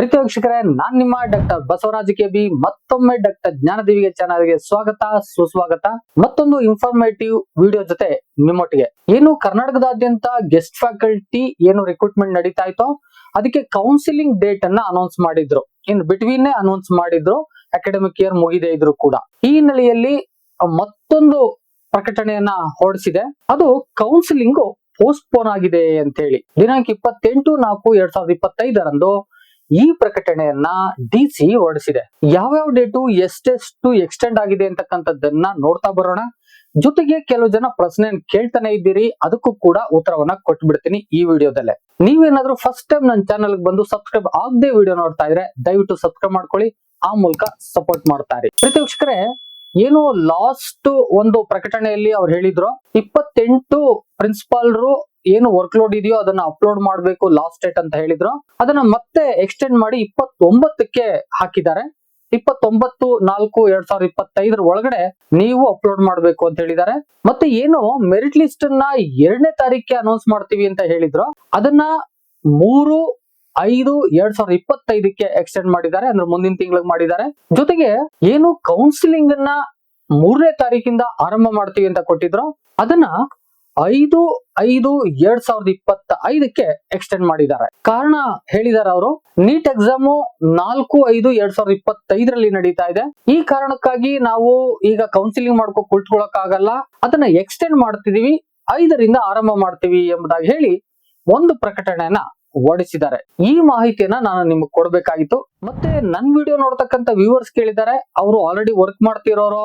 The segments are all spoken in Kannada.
ಪ್ರೀತಿ ವೀಕ್ಷಕರೇ, ನಾನ್ ನಿಮ್ಮ ಡಾಕ್ಟರ್ ಬಸವರಾಜ ಕೆ ಬಿ, ಮತ್ತೊಮ್ಮೆ ಡಾಕ್ಟರ್ ಜ್ಞಾನದೇವಿಗೆ ಚಾನಲ್ಗೆ ಸ್ವಾಗತ, ಸುಸ್ವಾಗತ. ಮತ್ತೊಂದು ಇನ್ಫಾರ್ಮೇಟಿವ್ ವಿಡಿಯೋ ಜೊತೆ ನಿಮ್ಮೊಟ್ಟಿಗೆ. ಏನು ಕರ್ನಾಟಕದಾದ್ಯಂತ ಗೆಸ್ಟ್ ಫ್ಯಾಕಲ್ಟಿ ಏನು ರಿಕ್ರೂಟ್ಮೆಂಟ್ ನಡೀತಾ ಇತ್ತೋ, ಅದಕ್ಕೆ ಕೌನ್ಸಿಲಿಂಗ್ ಡೇಟ್ ಅನ್ನ ಅನೌನ್ಸ್ ಮಾಡಿದ್ರು. ಇನ್ ಬಿಟ್ವೀನ್ ಅನೌನ್ಸ್ ಮಾಡಿದ್ರು ಅಕಾಡೆಮಿಕ್ ಇಯರ್ ಮುಗಿದೆ ಇದ್ರು ಕೂಡ. ಈ ಹಿನ್ನೆಲೆಯಲ್ಲಿ ಮತ್ತೊಂದು ಪ್ರಕಟಣೆಯನ್ನ ಹೊರಡಿಸಿದೆ. ಅದು ಕೌನ್ಸಿಲಿಂಗ್ ಪೋಸ್ಟ್ಪೋನ್ ಆಗಿದೆ ಅಂತ ಹೇಳಿ ದಿನಾಂಕ ಇಪ್ಪತ್ತೆಂಟು ನಾಲ್ಕು ಎರಡ್ ಸಾವಿರದ ಇಪ್ಪತ್ತೈದರಂದು ಈ ಪ್ರಕಟಣೆಯನ್ನ ಡಿ ಸಿ ಹೊರಡಿಸಿದೆ. ಯಾವ್ಯಾವ ಡೇಟು ಎಷ್ಟೆಷ್ಟು ಎಕ್ಸ್ಟೆಂಡ್ ಆಗಿದೆ ಅಂತಕ್ಕಂಥದ್ದನ್ನ ನೋಡ್ತಾ ಬರೋಣ. ಜೊತೆಗೆ ಕೆಲವು ಜನ ಪ್ರಶ್ನೆ ಕೇಳ್ತಾನೆ ಇದ್ದೀರಿ, ಅದಕ್ಕೂ ಕೂಡ ಉತ್ತರವನ್ನ ಕೊಟ್ಬಿಡ್ತೀನಿ ಈ ವಿಡಿಯೋದಲ್ಲೇ. ನೀವೇನಾದ್ರೂ ಫಸ್ಟ್ ಟೈಮ್ ನನ್ನ ಚಾನಲ್ ಬಂದು ಸಬ್ಸ್ಕ್ರೈಬ್ ಆಗದೆ ವಿಡಿಯೋ ನೋಡ್ತಾ ಇದ್ರೆ ದಯವಿಟ್ಟು ಸಬ್ಸ್ಕ್ರೈಬ್ ಮಾಡ್ಕೊಳ್ಳಿ, ಆ ಮೂಲಕ ಸಪೋರ್ಟ್ ಮಾಡ್ತಾ ಇರಿ ಏನು ಲಾಸ್ಟ್ ಒಂದು ಪ್ರಕಟಣೆಯಲ್ಲಿ ಅವ್ರು ಹೇಳಿದ್ರು, ಇಪ್ಪತ್ತೆಂಟು ಪ್ರಿನ್ಸಿಪಾಲ್ರು ಏನು ವರ್ಕ್ ಲೋಡ್ ಇದೆಯೋ ಅದನ್ನ ಅಪ್ಲೋಡ್ ಮಾಡಬೇಕು ಲಾಸ್ಟ್ ಡೇಟ್ ಅಂತ ಹೇಳಿದ್ರು. ಅದನ್ನ ಮತ್ತೆ ಎಕ್ಸ್ಟೆಂಡ್ ಮಾಡಿ ಇಪ್ಪತ್ತೊಂಬತ್ತಕ್ಕೆ ಹಾಕಿದ್ದಾರೆ. ಇಪ್ಪತ್ತೊಂಬತ್ತು, ನಾಲ್ಕು, ಎರಡ್ ಸಾವಿರದ ಇಪ್ಪತ್ತೈದರ ಒಳಗಡೆ ನೀವು ಅಪ್ಲೋಡ್ ಮಾಡಬೇಕು ಅಂತ ಹೇಳಿದ್ದಾರೆ. ಮತ್ತೆ ಏನು ಮೆರಿಟ್ ಲಿಸ್ಟ್ ಅನ್ನ ಎರಡನೇ ತಾರೀಕಿಗೆ ಅನೌನ್ಸ್ ಮಾಡ್ತೀವಿ ಅಂತ ಹೇಳಿದ್ರು. ಅದನ್ನ ಮೂರು, ಐದು, ಎರಡ್ ಸಾವಿರದ ಇಪ್ಪತ್ತೈದಕ್ಕೆ ಎಕ್ಸ್ಟೆಂಡ್ ಮಾಡಿದ್ದಾರೆ. ಅಂದ್ರೆ ಮುಂದಿನ ತಿಂಗಳಿಗೆ ಮಾಡಿದ್ದಾರೆ. ಜೊತೆಗೆ ಏನು ಕೌನ್ಸಿಲಿಂಗ್ ಅನ್ನ ಮೂರನೇ ತಾರೀಕಿಂದ ಆರಂಭ ಮಾಡ್ತೀವಿ ಅಂತ ಕೊಟ್ಟಿದ್ರು. ಅದನ್ನ ಐದು ಐದು, ಎರಡ್ ಸಾವಿರದ ಇಪ್ಪತ್ತ ಐದಕ್ಕೆ ಎಕ್ಸ್ಟೆಂಡ್ ಮಾಡಿದ್ದಾರೆ. ಕಾರಣ ಹೇಳಿದ್ದಾರೆ ಅವರು, ನೀಟ್ ಎಕ್ಸಾಮು ನಾಲ್ಕು, ಐದು, ಎರಡ್ ಸಾವಿರದ ಇಪ್ಪತ್ತೈದರಲ್ಲಿ ನಡೀತಾ ಇದೆ. ಈ ಕಾರಣಕ್ಕಾಗಿ ನಾವು ಈಗ ಕೌನ್ಸಿಲಿಂಗ್ ಮಾಡ್ಕೊ ಕುಳಿತುಕೊಳ್ಳಕ್ ಆಗಲ್ಲ ಅದನ್ನ ಎಕ್ಸ್ಟೆಂಡ್ ಮಾಡ್ತಿದೀವಿ. ಐದರಿಂದ ಆರಂಭ ಮಾಡ್ತೀವಿ ಎಂಬುದಾಗಿ ಹೇಳಿ ಒಂದು ಪ್ರಕಟಣೆಯನ್ನ ಹೊರಡಿಸಿದ್ದಾರೆ. ಈ ಮಾಹಿತಿಯನ್ನ ನಾನು ನಿಮ್ಗೆ ಕೊಡ್ಬೇಕಾಗಿತ್ತು. ಮತ್ತೆ ನನ್ ವಿಡಿಯೋ ನೋಡ್ತಕ್ಕಂತ ವ್ಯೂವರ್ಸ್ ಕೇಳಿದ್ದಾರೆ. ಅವರು ಆಲ್ರೆಡಿ ವರ್ಕ್ ಮಾಡ್ತಿರೋರು.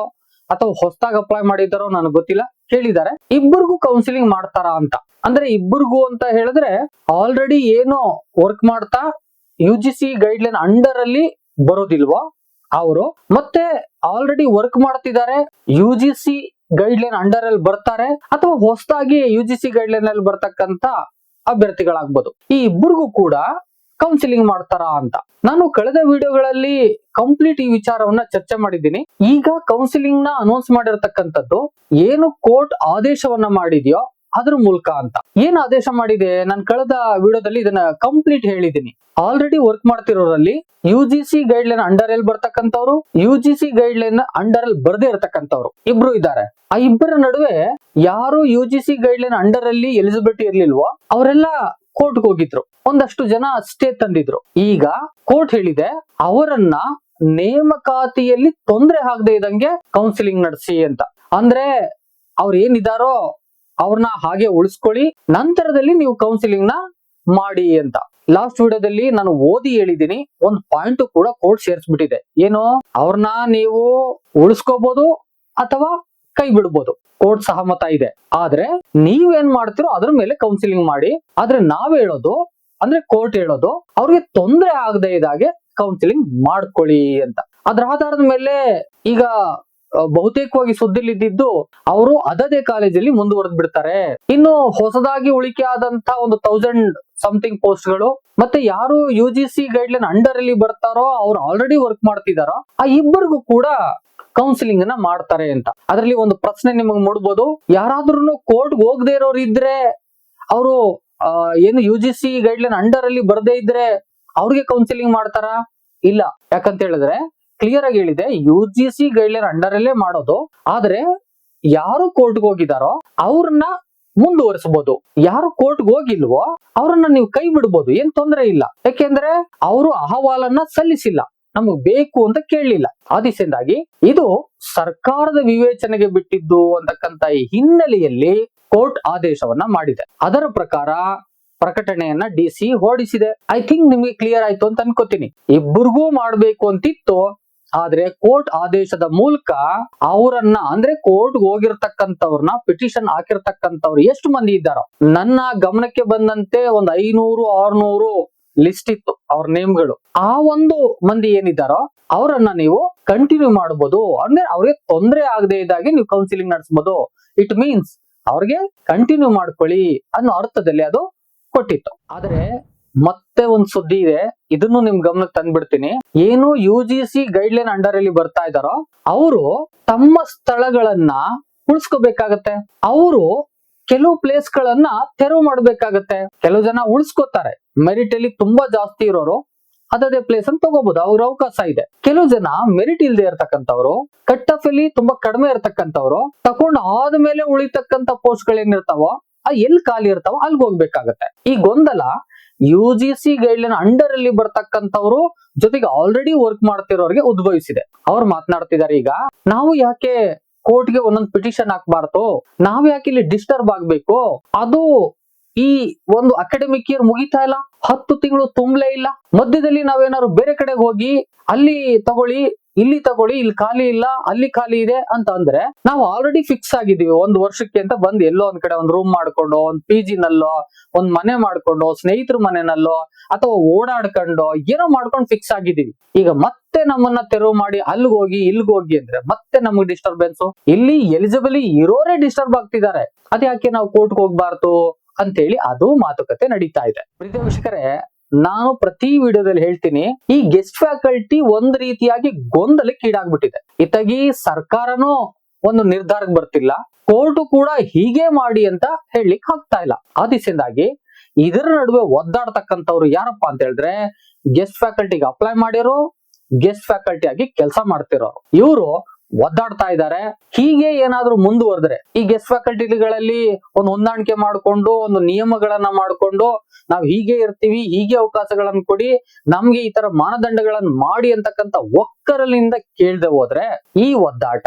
ಅಥವಾ ಹೊಸದಾಗಿ ಅಪ್ಲೈ ಮಾಡಿದಾರೋ ನನಗೆ ಗೊತ್ತಿಲ್ಲ, ಕೇಳಿದ್ದಾರೆ. ಇಬ್ಬರಿಗೂ ಕೌನ್ಸಿಲಿಂಗ್ ಮಾಡ್ತಾರಾ ಅಂತ. ಅಂದ್ರೆ ಇಬ್ಬರಿಗೂ ಅಂತ ಹೇಳಿದ್ರೆ ಆಲ್ರೆಡಿ ಏನು ವರ್ಕ್ ಮಾಡ್ತಾ U G C guideline under ಅಲ್ಲಿ ಬರೋದಿಲ್ವೋ ಅವರು, ಮತ್ತೆ ಆಲ್ರೆಡಿ ವರ್ಕ್ ಮಾಡ್ತಿದ್ದಾರೆ U G C guideline under ಅಲ್ಲಿ ಬರ್ತಾರೆ, ಅಥವಾ ಹೊಸದಾಗಿ U G C guideline ಅಲ್ಲಿ ಬರ್ತಕ್ಕಂತ ಅಭ್ಯರ್ಥಿಗಳಾಗ್ಬೋದು. ಈ ಇಬ್ಬರಿಗೂ ಕೂಡ ಕೌನ್ಸಿಲಿಂಗ್ ಮಾಡ್ತಾರಾ ಅಂತ. ನಾನು ಕಳೆದ ವಿಡಿಯೋಗಳಲ್ಲಿ ಕಂಪ್ಲೀಟ್ ಈ ವಿಚಾರವನ್ನ ಚರ್ಚೆ ಮಾಡಿದ್ದೀನಿ. ಈಗ ಕೌನ್ಸಿಲಿಂಗ್ನ ಅನೌನ್ಸ್ ಮಾಡಿರತಕ್ಕಂಥದ್ದು ಏನು ಕೋರ್ಟ್ ಆದೇಶವನ್ನ ಮಾಡಿದ್ಯೋ ಅದ್ರ ಮೂಲಕ ಅಂತ. ಏನ್ ಆದೇಶ ಮಾಡಿದೆ? ನಾನು ಕಳೆದ ವಿಡಿಯೋದಲ್ಲಿ ಇದನ್ನ ಕಂಪ್ಲೀಟ್ ಹೇಳಿದ್ದೀನಿ. Already work ಮಾಡ್ತಿರೋರಲ್ಲಿ U G C guideline under ಅಲ್ಲಿ ಬರ್ತಕ್ಕಂಥವ್ರು U G C guideline under ಅಲ್ಲಿ ಬರ್ದೇ ಇರತಕ್ಕಂಥವ್ರು ಇಬ್ರು ಇದ್ದಾರೆ. ಆ ಇಬ್ಬರ ನಡುವೆ ಯಾರು U G C guideline under ಅಲ್ಲಿ ಎಲಿಜಿಬಿಲಿಟಿ ಇರ್ಲಿಲ್ವೋ, ಅವರೆಲ್ಲ ಕೋರ್ಟ್ಗೆ ಹೋಗಿದ್ರು. ಒಂದಷ್ಟು ಜನ ಅಷ್ಟೇ ತಂದಿದ್ರು. ಈಗ ಕೋರ್ಟ್ ಹೇಳಿದೆ, ಅವರನ್ನ ನೇಮಕಾತಿಯಲ್ಲಿ ತೊಂದರೆ ಆಗದೆ ಇದ್ದಂಗೆ ಕೌನ್ಸಿಲಿಂಗ್ ನಡೆಸಿ ಅಂತ. ಅಂದ್ರೆ ಅವ್ರು ಏನಿದಾರೋ ಅವ್ರನ್ನ ಹಾಗೆ ಉಳಿಸ್ಕೊಳ್ಳಿ, ನಂತರದಲ್ಲಿ ನೀವು ಕೌನ್ಸಿಲಿಂಗ್ನ ಮಾಡಿ ಅಂತ. ಲಾಸ್ಟ್ ವಿಡಿಯೋದಲ್ಲಿ ನಾನು ಓದಿ ಹೇಳಿದ್ದೀನಿ, ಒಂದ್ ಪಾಯಿಂಟ್ ಕೂಡ ಕೋರ್ಟ್ ಸೇರಿಸ್ಬಿಟ್ಟಿದೆ. ಏನು? ಅವ್ರನ್ನ ನೀವು ಉಳಿಸ್ಕೋಬಹುದು ಅಥವಾ ಕೈ ಬಿಡ್ಬೋದು ಕೋರ್ಟ್ ಸಹಮತ ಇದೆ. ಆದ್ರೆ ನೀವೇನ್ ಮಾಡ್ತಿರೋ ಅದ್ರ ಮೇಲೆ ಕೌನ್ಸಿಲಿಂಗ್ ಮಾಡಿ. ಆದ್ರೆ ನಾವ್ ಹೇಳೋದು ಅಂದ್ರೆ ಕೋರ್ಟ್ ಹೇಳೋದು, ಅವ್ರಿಗೆ ತೊಂದರೆ ಆಗದೆ ಇದಾಗೆ ಕೌನ್ಸಿಲಿಂಗ್ ಮಾಡ್ಕೊಳ್ಳಿ ಅಂತ. ಅದ್ರ ಆಧಾರದ ಮೇಲೆ ಈಗ ಬಹುತೇಕವಾಗಿ ಸುದ್ದಿಲಿ ಇದ್ದಿದ್ದು ಅವರು ಅದದೇ ಕಾಲೇಜಲ್ಲಿ ಮುಂದುವರೆದ್ ಬಿಡ್ತಾರೆ. ಇನ್ನು ಹೊಸದಾಗಿ ಉಳಿಕೆ ಆದಂತ ಒಂದು ತೌಸಂಡ್ ಸಮಥಿಂಗ್ ಪೋಸ್ಟ್ಗಳು, ಮತ್ತೆ ಯಾರು U G C guideline under ಅಲ್ಲಿ ಬರ್ತಾರೋ, ಅವ್ರು ಆಲ್ರೆಡಿ ವರ್ಕ್ ಮಾಡ್ತಿದಾರೋ, ಆ ಇಬ್ಬರಿಗೂ ಕೂಡ ಕೌನ್ಸಿಲಿಂಗ್ ಅನ್ನ ಮಾಡ್ತಾರೆ ಅಂತ. ಅದರಲ್ಲಿ ಒಂದು ಪ್ರಶ್ನೆ ನಿಮಗೆ ಮೂಡ್ಬೋದು ಯಾರಾದ್ರೂ ಕೋರ್ಟ್ ಹೋಗದೆ ಇರೋರು ಇದ್ರೆ ಅವರು ಏನು U G C guideline under ಅಲ್ಲಿ ಬರದೇ ಇದ್ರೆ ಅವ್ರಿಗೆ ಕೌನ್ಸಿಲಿಂಗ್ ಮಾಡ್ತಾರಾ? ಇಲ್ಲ. ಯಾಕಂತ ಹೇಳಿದ್ರೆ ಕ್ಲಿಯರ್ ಆಗಿ ಹೇಳಿದೆ U G C guideline under ಅಲ್ಲೇ ಮಾಡೋದು. ಆದ್ರೆ ಯಾರು ಕೋರ್ಟ್ಗೆ ಹೋಗಿದಾರೋ ಅವ್ರನ್ನ ಮುಂದುವರಿಸಬಹುದು ಯಾರು ಕೋರ್ಟ್ಗೆ ಹೋಗಿಲ್ವೋ ಅವ್ರನ್ನ ನೀವು ಕೈ ಬಿಡ್ಬೋದು, ಏನ್ ತೊಂದರೆ ಇಲ್ಲ. ಯಾಕೆಂದ್ರೆ ಅವರು ಅಹವಾಲನ್ನ ಸಲ್ಲಿಸಿಲ್ಲ. ನಮಗ್ ಬೇಕು ಅಂತ ಕೇಳಲಿಲ್ಲ. ಆದಿಸಿಂದಾಗಿ ಇದು ಸರ್ಕಾರದ ವಿವೇಚನೆಗೆ ಬಿಟ್ಟಿದ್ದು ಅಂತಕ್ಕಂತ ಈ ಹಿನ್ನೆಲೆಯಲ್ಲಿ ಕೋರ್ಟ್ ಆದೇಶವನ್ನ ಮಾಡಿದೆ. ಅದರ ಪ್ರಕಾರ ಪ್ರಕಟಣೆಯನ್ನ ಡಿ ಸಿ ಹೊರಡಿಸಿದೆ. ಐ ಥಿಂಕ್ ನಿಮ್ಗೆ ಕ್ಲಿಯರ್ ಆಯ್ತು ಅಂತ ಅನ್ಕೋತೀನಿ. ಇಬ್ಬರಿಗೂ ಮಾಡ್ಬೇಕು ಅಂತಿತ್ತು, ಆದ್ರೆ ಕೋರ್ಟ್ ಆದೇಶದ ಮೂಲಕ ಅವರನ್ನ, ಅಂದ್ರೆ ಕೋರ್ಟ್ ಹೋಗಿರ್ತಕ್ಕಂಥವ್ರನ್ನ, ಪಿಟಿಷನ್ ಹಾಕಿರ್ತಕ್ಕಂಥವ್ರು ಎಷ್ಟು ಮಂದಿ ಇದ್ದಾರೋ, ನನ್ನ ಗಮನಕ್ಕೆ ಬಂದಂತೆ ಒಂದ್ ಐನೂರು, ಆರ್ನೂರು ಲಿಸ್ಟ್ ಇತ್ತು ಅವ್ರ ನೇಮ್ಗಳು. ಆ ಒಂದು ಮಂದಿ ಏನಿದ್ದಾರೋ, ಅವರನ್ನ ನೀವು ಕಂಟಿನ್ಯೂ ಮಾಡಬಹುದು ಅಂದ್ರೆ ಅವ್ರಿಗೆ ತೊಂದರೆ ಆಗದೆ ಇದ್ದಾಗೆ ನೀವು ಕೌನ್ಸಿಲಿಂಗ್ ನಡೆಸಬಹುದು ಇಟ್ ಮೀನ್ಸ್ ಅವ್ರಿಗೆ ಕಂಟಿನ್ಯೂ ಮಾಡ್ಕೊಳ್ಳಿ ಅನ್ನೋ ಅರ್ಥದಲ್ಲಿ ಅದು ಕೊಟ್ಟಿತ್ತು. ಆದ್ರೆ ಮತ್ತೆ ಒಂದ್ ಸುದ್ದಿ ಇದೆ, ಇದನ್ನು ನಿಮ್ ಗಮನಕ್ಕೆ ತಂದ್ಬಿಡ್ತೀನಿ. ಏನು U G C guideline under ಅಲ್ಲಿ ಬರ್ತಾ ಇದಾರೋ, ಅವರು ತಮ್ಮ ಸ್ಥಳಗಳನ್ನ ಉಳಿಸ್ಕೋಬೇಕಾಗತ್ತೆ. ಅವರು ಕೆಲವು ಪ್ಲೇಸ್ ಗಳನ್ನ ತೆರವು ಮಾಡ್ಬೇಕಾಗತ್ತೆ. ಕೆಲವು ಜನ ಉಳಿಸ್ಕೋತಾರೆ. ಮೆರಿಟ್ ಅಲ್ಲಿ ತುಂಬಾ ಜಾಸ್ತಿ ಇರೋರು. ಅದೇ ಪ್ಲೇಸ್ ಅನ್ನು ತಗೋಬಹುದು ಅವ್ರ ಅವಕಾಶ ಇದೆ. ಕೆಲವು ಜನ ಮೆರಿಟ್ ಇಲ್ದೆ ಇರ್ತಕ್ಕಂಥವ್ರು ಕಟ್ ಆಫ್ ಅಲ್ಲಿ ತುಂಬಾ ಕಡಿಮೆ ಇರ್ತಕ್ಕಂಥವ್ರು, ತಕೊಂಡ್ ಆದ್ಮೇಲೆ ಉಳಿತಕ್ಕಂಥ ಪೋಸ್ಟ್ ಗಳೇನಿರ್ತಾವೋ, ಆ ಎಲ್ಲಿ ಖಾಲಿ ಇರ್ತಾವೋ ಅಲ್ಲಿಗೆ ಹೋಗ್ಬೇಕಾಗತ್ತೆ. ಈ ಗೊಂದಲ U G C guideline under ಅಲ್ಲಿ ಬರ್ತಕ್ಕಂಥವ್ರು ಜೊತೆಗೆ ಆಲ್ರೆಡಿ ವರ್ಕ್ ಮಾಡ್ತಿರೋರಿಗೆ ಉದ್ಭವಿಸಿದೆ. ಅವ್ರು ಮಾತನಾಡ್ತಿದ್ದಾರೆ ಈಗ, ನಾವು ಯಾಕೆ ಕೋರ್ಟ್ಗೆ ಒಂದೊಂದು ಪಿಟಿಷನ್ ಹಾಕ್ಬಾರ್ದು? ನಾವ್ ಯಾಕೆ ಇಲ್ಲಿ ಡಿಸ್ಟರ್ಬ್ ಆಗ್ಬೇಕು? ಅದು ಈ ಒಂದು ಅಕಾಡೆಮಿಕ್ ಇಯರ್ ಮುಗಿತಾ ಇಲ್ಲ, ಹತ್ತು ತಿಂಗಳು ತುಂಬಲೇ ಇಲ್ಲ. ಮಧ್ಯದಲ್ಲಿ ನಾವೇನಾದ್ರು ಬೇರೆ ಕಡೆಗೆ ಹೋಗಿ, ಅಲ್ಲಿ ತಗೊಳ್ಳಿ, ಇಲ್ಲಿ ತಗೊಳ್ಳಿ, ಇಲ್ಲಿ ಖಾಲಿ ಇಲ್ಲ, ಅಲ್ಲಿ ಖಾಲಿ ಇದೆ ಅಂತ ಅಂದ್ರೆ, ನಾವು ಆಲ್ರೆಡಿ ಫಿಕ್ಸ್ ಆಗಿದ್ದೀವಿ. ಒಂದು ವರ್ಷಕ್ಕೆ ಅಂತ ಬಂದು ಎಲ್ಲೋ ಒಂದ್ ಕಡೆ ಒಂದ್ ರೂಮ್ ಮಾಡ್ಕೊಂಡು, ಒಂದ್ ಪಿ ನಲ್ಲೋ, ಒಂದ್ ಮನೆ ಮಾಡ್ಕೊಂಡು, ಸ್ನೇಹಿತರ ಮನೆನಲ್ಲೋ, ಅಥವಾ ಓಡಾಡ್ಕೊಂಡು, ಏನೋ ಮಾಡ್ಕೊಂಡು ಫಿಕ್ಸ್ ಆಗಿದ್ದೀವಿ. ಈಗ ಮತ್ತೆ ನಮ್ಮನ್ನ ತೆರವು ಮಾಡಿ ಅಲ್ಲಿಗೆ ಹೋಗಿ ಅಂದ್ರೆ ಮತ್ತೆ ನಮಗೆ ಡಿಸ್ಟರ್ಬೆನ್ಸ್ ಇಲ್ಲಿ ಎಲಿಜಿಬಲಿ ಇರೋರೇ ಡಿಸ್ಟರ್ಬ್ ಆಗ್ತಿದ್ದಾರೆ. ಅದ್ಯಾಕೆ ನಾವು ಕೋರ್ಟ್ಗೆ ಹೋಗ್ಬಾರ್ದು? ಅಂತೇಳಿ ಅದು ಮಾತುಕತೆ ನಡೀತಾ ಇದೆ. ಪ್ರೀತಿ ನಾನು ಪ್ರತಿ ವಿಡಿಯೋದಲ್ಲಿ ಹೇಳ್ತೀನಿ, ಈ ಗೆಸ್ಟ್ ಫ್ಯಾಕಲ್ಟಿ ಒಂದ್ ರೀತಿಯಾಗಿ ಗೊಂದಲಕ್ಕೀಡಾಗ್ಬಿಟ್ಟಿದೆ ಇತ್ತಾಗಿ ಸರ್ಕಾರನೂ ಒಂದು ನಿರ್ಧಾರಕ್ಕೆ ಬರ್ತಿಲ್ಲ, ಕೋರ್ಟು ಕೂಡ ಹೀಗೆ ಮಾಡಿ ಅಂತ ಹೇಳಲಿಕ್ಕೆ ಆಗ್ತಾ ಇಲ್ಲ. ಆ ದಿಸೆಯಿಂದಾಗಿ ಇದರ ನಡುವೆ ಒದ್ದಾಡ್ತಕ್ಕಂಥವ್ರು ಯಾರಪ್ಪ ಅಂತ ಹೇಳಿದ್ರೆ ಗೆಸ್ಟ್ ಫ್ಯಾಕಲ್ಟಿಗೆ ಅಪ್ಲೈ ಮಾಡಿರೋ ಗೆಸ್ಟ್ ಫ್ಯಾಕಲ್ಟಿ ಆಗಿ ಕೆಲಸ ಮಾಡ್ತಿರೋರು. ಇವರು ಒದ್ದಾಡ್ತಾ ಇದ್ದಾರೆ. ಹೀಗೆ ಏನಾದ್ರೂ ಮುಂದುವರೆದ್ರೆ, ಈ ಗೆಸ್ಟ್ ಫ್ಯಾಕಲ್ಟಿಗಳಲ್ಲಿ ಒಂದು ಹೊಂದಾಣಿಕೆ ಮಾಡಿಕೊಂಡು, ಒಂದು ನಿಯಮಗಳನ್ನ ಮಾಡಿಕೊಂಡು, ನಾವು ಹೀಗೆ ಇರ್ತೀವಿ, ಹೀಗೆ ಅವಕಾಶಗಳನ್ನು ಕೊಡಿ, ನಮ್ಗೆ ಈ ತರ ಮಾನದಂಡಗಳನ್ನು ಮಾಡಿ ಅಂತಕ್ಕಂತ ಒಕ್ಕರಲಿಂದ ಕೇಳ್ದೆ ಹೋದ್ರೆ, ಈ ಒದ್ದಾಟ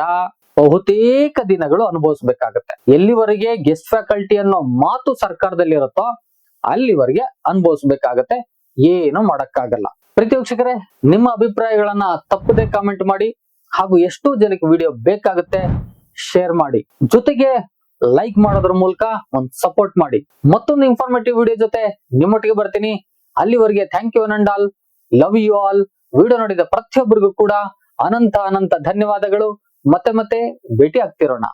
ಬಹುತೇಕ ದಿನಗಳು ಅನುಭವಿಸ್ಬೇಕಾಗತ್ತೆ. ಎಲ್ಲಿವರೆಗೆ ಗೆಸ್ಟ್ ಫ್ಯಾಕಲ್ಟಿ ಅನ್ನೋ ಮಾತು ಸರ್ಕಾರದಲ್ಲಿ ಇರುತ್ತೋ ಅಲ್ಲಿವರೆಗೆ ಅನುಭವಿಸ್ಬೇಕಾಗತ್ತೆ. ಏನು ಮಾಡಕ್ಕಾಗಲ್ಲ. ಪ್ರೀತಿ ವೀಕ್ಷಕರೇ, ನಿಮ್ಮ ಅಭಿಪ್ರಾಯಗಳನ್ನ ತಪ್ಪದೆ ಕಾಮೆಂಟ್ ಮಾಡಿ. ಹಾಗೂ ಎಷ್ಟು ಜನಕ್ಕೆ ವಿಡಿಯೋ ಬೇಕಾಗುತ್ತೆ ಶೇರ್ ಮಾಡಿ. ಜೊತೆಗೆ ಲೈಕ್ ಮಾಡೋದ್ರ ಮೂಲಕ ಒಂದು ಸಪೋರ್ಟ್ ಮಾಡಿ. ಮತ್ತೊಂದು ಇನ್ಫಾರ್ಮೇಟಿವ್ ವಿಡಿಯೋ ಜೊತೆ ನಿಮ್ಮೊಟ್ಟಿಗೆ ಬರ್ತೀನಿ. ಅಲ್ಲಿವರೆಗೆ thank you and all love you all video ನೋಡಿದ ಪ್ರತಿಯೊಬ್ಬರಿಗೂ ಕೂಡ ಅನಂತ ಅನಂತ ಧನ್ಯವಾದಗಳು. ಮತ್ತೆ ಮತ್ತೆ ಭೇಟಿ ಆಗ್ತಿರೋಣ.